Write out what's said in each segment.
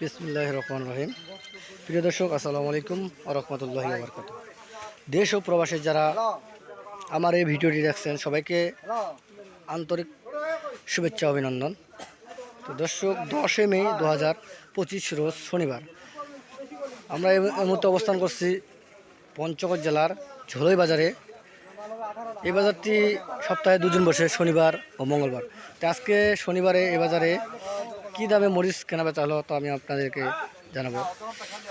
বিসমুল্লাহ রহমান রহিম। প্রিয় দর্শক, আসসালামু আলাইকুম রহমতুল্লাহ বরকাত দেশ ও প্রবাসের যারা আমার এই ভিডিওটি দেখছেন, সবাইকে আন্তরিক শুভেচ্ছা, অভিনন্দন। তো দর্শক দশই মে দু হাজার পঁচিশ রোজ শনিবার। আমরা এই এই মুহূর্তে অবস্থান করছি পঞ্চগড় জেলার ঝোলই বাজারে। এই বাজারটি সপ্তাহে দুদিন বসে, শনিবার ও মঙ্গলবার। তো আজকে শনিবারে এ বাজারে কী দামে মরিচ কেনা বেচা হলো তো আমি আপনাদেরকে জানাব।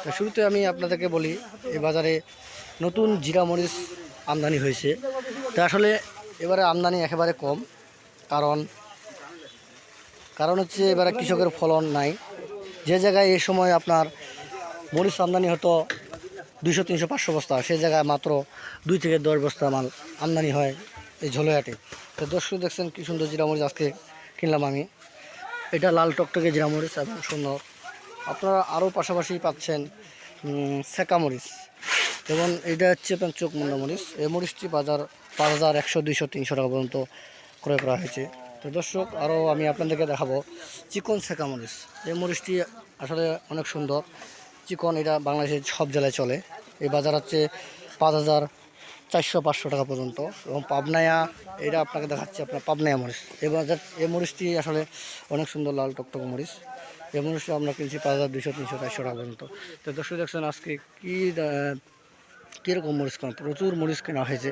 তো শুরুতে আমি আপনাদেরকে বলি, এই বাজারে নতুন জিরা মরিচ আমদানি হয়েছে। তো আসলে এবারে আমদানি একেবারে কম, কারণ কারণ হচ্ছে এবারে কৃষকের ফলন নাই। যে জায়গায় এই সময় আপনার মরিচ আমদানি হতো দুইশো, তিনশো, পাঁচশো বস্তা সেই জায়গায় মাত্র দুই থেকে দশ বস্তা মাল আমদানি হয় এই ঝোলহাটে। তো দর্শক দেখছেন কী সুন্দর জিরা মরিচ আজকে কিনলাম আমি। এটা লাল টকটকে জিরা জিরামরিচ এবং সুন্দর। আপনারা আরও পাশাপাশি পাচ্ছেন সেকা মরিচ। যেমন এটা হচ্ছে আপনার চোখ মুন্ডা মরিচ। এই মরিচটি বাজার পাঁচ হাজার একশো, দুইশো, তিনশো টাকা পর্যন্ত ক্রয় করা হয়েছে। তো দর্শক, আরও আমি আপনাদেরকে দেখাবো চিকন সেকা মরিচ। এই মরিচটি আসলে অনেক সুন্দর। চিকন এটা বাংলাদেশের সব জেলায় চলে। এই বাজার হচ্ছে পাঁচ হাজার চারশো পাঁচশো টাকা পর্যন্ত এবং পাবনায়া, এটা আপনাকে দেখাচ্ছি আপনার পাবনায়া মরিচ। এই বাজার এই মরিচটি আসলে অনেক সুন্দর লাল টকটক মরিচ। এই মরিচটি আমরা কিনছি পাঁচ হাজার দুশো তিনশো, চারশো টাকা পর্যন্ত। তো দর্শক দেখছেন আজকে কী কীরকম মরিচ কেনা, প্রচুর মরিচ কেনা হয়েছে।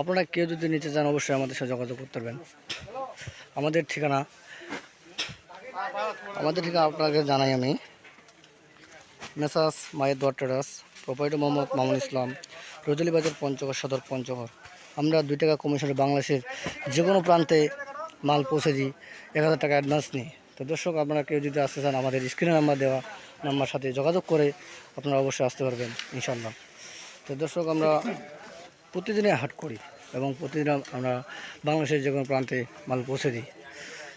আপনারা কেউ যদি নিতে চান অবশ্যই আমাদের সাথে যোগাযোগ করতে পারবেন। আমাদের ঠিকানা আমাদের ঠিকানা আপনাকে জানাই আমি। মেসাস মায়ের দোয়ার ট্রেডার্স প্রোপাইটার মোহাম্মদ মামুন ইসলাম। রজলি বাজার পঞ্চগড়, সদর পঞ্চগড়। আমরা দুই টাকা কমিশনে বাংলাদেশের যে কোনো প্রান্তে মাল পৌঁছে দিই, এক হাজার টাকা অ্যাডভান্স নিই। তো দর্শক, আপনারা কেউ যদি আসতে চান, আমাদের স্ক্রিনে নাম্বার দেওয়া নাম্বার সাথে যোগাযোগ করে আপনারা অবশ্যই আসতে পারবেন ইনশাল্লাহ তো দর্শক, আমরা প্রতিদিনে হাট করি এবং প্রতিদিন আমরা বাংলাদেশের যে কোনো প্রান্তে মাল পৌঁছে দিই।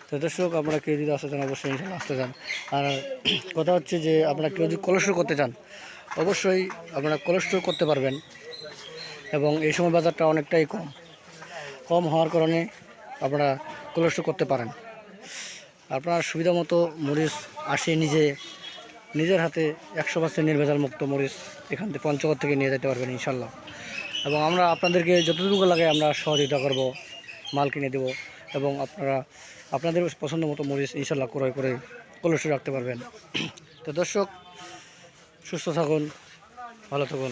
তো দর্শক, আপনারা কেউ যদি আসতে চান, অবশ্যই ইনশাল্লাহ আসতে চান। আর কথা হচ্ছে যে, আপনারা কেউ যদি কোলেস্টোর করতে চান, অবশ্যই আপনারা কোলেস্টোর করতে পারবেন। এবং এই সময় বাজারটা অনেকটাই কম। কম হওয়ার কারণে আপনারা কোলেস্টোর করতে পারেন। আপনার সুবিধা মতো মরিচ আসে নিজে, নিজের হাতে একশো পার্সেন্ট নির্ভেজাল মুক্ত মরিচ এখান থেকে পঞ্চগড় থেকে নিয়ে যেতে পারবেন ইনশাল্লাহ। এবং আমরা আপনাদেরকে যতটুকু লাগে আমরা সহযোগিতা করব, মাল কিনে দেব এবং আপনারা, আপনাদের পছন্দ মতো মরিচ ইনশাল্লাহ ক্রয় করে কলসে রাখতে পারবেন। তো দর্শক, সুস্থ থাকুন, ভালো থাকুন।